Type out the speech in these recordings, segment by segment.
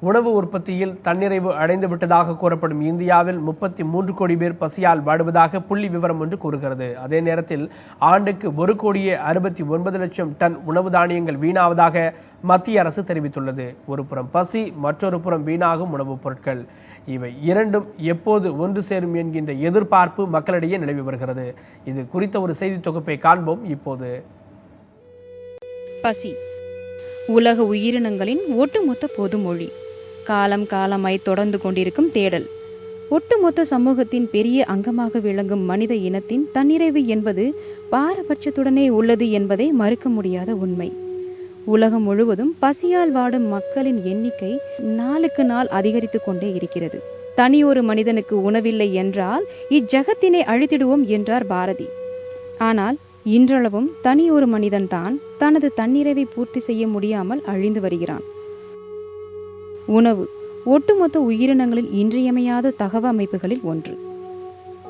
உணவு உற்பத்தியில் தன்னிறைவு அடைந்து விட்டதாக கூறப்படும் இந்தியாவில் முப்பத்தி மூன்று கோடி பேர் பசியால் வாடுவதாக புள்ளி விவரம் ஒன்று கூறுகிறது. அதே நேரத்தில் ஆண்டுக்கு ஒரு கோடியே அறுபத்தி ஒன்பது லட்சம் டன் உணவு தானியங்கள் வீணாவதாக மத்திய அரசு தெரிவித்துள்ளது. ஒரு புறம் பசி மற்றொரு புறம் வீணாகும் உணவுப் பொருட்கள். இவை இரண்டும் எப்போது ஒன்று சேரும் என்கின்ற எதிர்பார்ப்பு மக்களிடையே நிலவி வருகிறது. இது குறித்த ஒரு செய்தி தொகுப்பை காண்போம் இப்போது. பசி. உலக உயிரினங்களின் ஒட்டுமொத்த பொதுமொழி. காலம் காலமாய் தொடர்ந்து கொண்டிருக்கும் தேடல். ஒட்டுமொத்த சமூகத்தின் பெரிய அங்கமாக விளங்கும் மனித இனத்தின் தன்னிறைவு என்பது பாரபட்சத்துடனே உள்ளது என்பதை மறுக்க முடியாத உண்மை. உலகம் முழுவதும் பசியால் வாடும் மக்களின் எண்ணிக்கை நாளுக்கு நாள் அதிகரித்து கொண்டே இருக்கிறது. தனியொரு மனிதனுக்கு உணவில்லை என்றால் இஜகத்தினை அழித்திடுவோம் என்றார் பாரதி. ஆனால் இன்றளவும் தனியொரு மனிதன்தான் தனது தன்னிறைவை பூர்த்தி செய்ய முடியாமல் அழிந்து வருகிறான். உணவு ஒட்டுமொத்த உயிரினங்களில் இன்றியமையாத தகவ அமைப்புகளில் ஒன்று.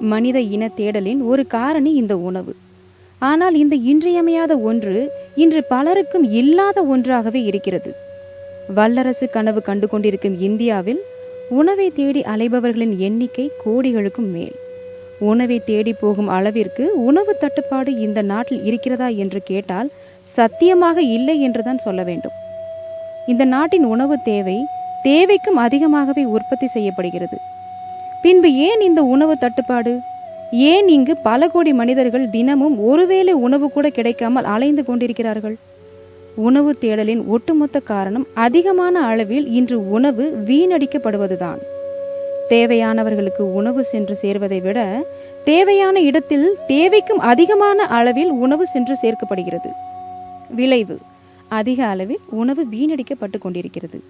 மனித இன தேடலின் ஒரு காரணி இந்த உணவு. ஆனால் இந்த இன்றியமையாத ஒன்று இன்று பலருக்கும் இல்லாத ஒன்றாகவே இருக்கிறது. வல்லரசு கனவு கண்டு கொண்டிருக்கும் இந்தியாவில் உணவை தேடி அலைபவர்களின் எண்ணிக்கை கோடிகளுக்கும் மேல். உணவை தேடி போகும் அளவிற்கு உணவு தட்டுப்பாடு இந்த நாட்டில் இருக்கிறதா என்று கேட்டால் சத்தியமாக இல்லை என்றுதான் சொல்ல வேண்டும். இந்த நாட்டின் உணவு தேவை தேவைக்கும் அதிகமாகவே உற்பத்தி செய்யப்படுகிறது. பின்பு ஏன் இந்த உணவு தட்டுப்பாடு? ஏன் இங்கு பல கோடி மனிதர்கள் தினமும் ஒருவேளை உணவு கூட கிடைக்காமல் அலைந்து கொண்டிருக்கிறார்கள்? உணவு தேடலின் ஒட்டுமொத்த காரணம் அதிகமான அளவில் இன்று உணவு வீணடிக்கப்படுவதுதான். தேவையானவர்களுக்கு உணவு சென்று சேர்வதை விட தேவையான இடத்தில் தேவைக்கும் அதிகமான அளவில் உணவு சென்று சேர்க்கப்படுகிறது. விளைவு. அதிக அளவில் உணவு வீணடிக்கப்பட்டு கொண்டிருக்கிறது.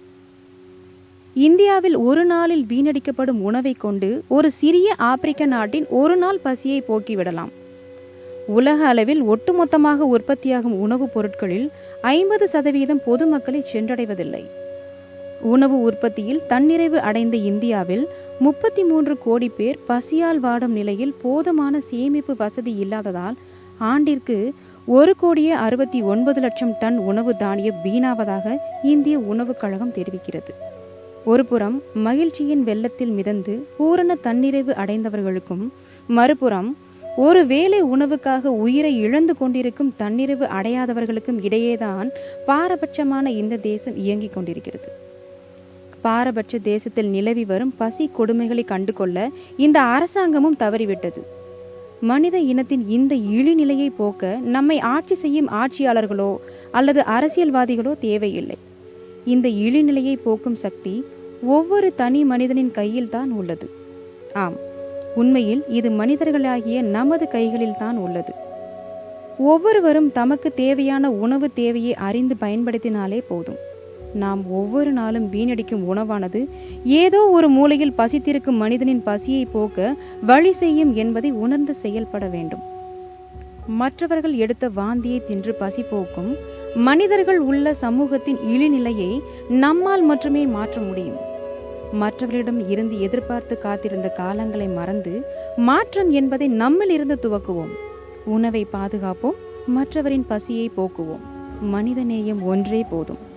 இந்தியாவில் ஒரு நாளில் வீணடிக்கப்படும் உணவை கொண்டு ஒரு சிறிய ஆப்பிரிக்க நாட்டின் ஒரு நாள் பசியை போக்கிவிடலாம் உலக அளவில் ஒட்டுமொத்தமாக உற்பத்தியாகும் உணவுப் பொருட்களில் ஐம்பது சதவீதம் பொதுமக்களை சென்றடைவதில்லை. உணவு உற்பத்தியில் தன்னிறைவு அடைந்த இந்தியாவில் முப்பத்தி மூன்று கோடி பேர் பசியால் வாடும் நிலையில் போதுமான சேமிப்பு வசதி இல்லாததால் ஆண்டிற்கு ஒரு கோடியே அறுபத்தி ஒன்பது லட்சம் டன் உணவு தானியம் வீணாவதாக இந்திய உணவுக் கழகம் தெரிவிக்கிறது. ஒருபுறம் மகிழ்ச்சியின் வெள்ளத்தில் மிதந்து பூரண தன்னிறைவு அடைந்தவர்களுக்கும் மறுபுறம் ஒரு வேளை உணவுக்காக உயிரை இழந்து கொண்டிருக்கும் தன்னிறைவு அடையாதவர்களுக்கும் இடையேதான் பாரபட்சமான இந்த தேசம் இயங்கிக் கொண்டிருக்கிறது. பாரபட்ச தேசத்தில் நிலவி வரும் பசி கொடுமைகளை கண்டுகொள்ள இந்த அரசாங்கமும் தவறிவிட்டது. மனித இனத்தின் இந்த இழிநிலையை போக்க நம்மை ஆட்சி செய்யும் ஆட்சியாளர்களோ அல்லது அரசியல்வாதிகளோ தேவையில்லை. இந்த இழிநிலையை போக்கும் சக்தி ஒவ்வொரு தனி மனிதனின் கையில் தான் உள்ளது. ஆம் உண்மையில் இது மனிதர்களாகிய நமது கைகளில் தான் உள்ளது. ஒவ்வொருவரும் தமக்கு தேவையான உணவு தேவையை அறிந்து பயன்படுத்தினாலே போதும். நாம் ஒவ்வொரு நாளும் வீணடிக்கும் உணவானது ஏதோ ஒரு மூலையில் பசித்திருக்கும் மனிதனின் பசியை போக்க வழி செய்யும் என்பதை உணர்ந்து செயல்பட வேண்டும். மற்றவர்கள் எடுத்த வாந்தியை தின்று பசி போக்கும் மனிதர்கள் உள்ள சமூகத்தின் இழிநிலையை நம்மால் மட்டுமே மாற்ற முடியும். மற்றவர்களிடம் இருந்து எதிர்பார்த்து காத்திருந்த காலங்களை மறந்து மாற்றம் என்பதை நம்மில் இருந்து துவக்குவோம். உணவை பாதுகாப்போம் மற்றவரின் பசியை போக்குவோம். மனிதநேயம் ஒன்றே போதும்.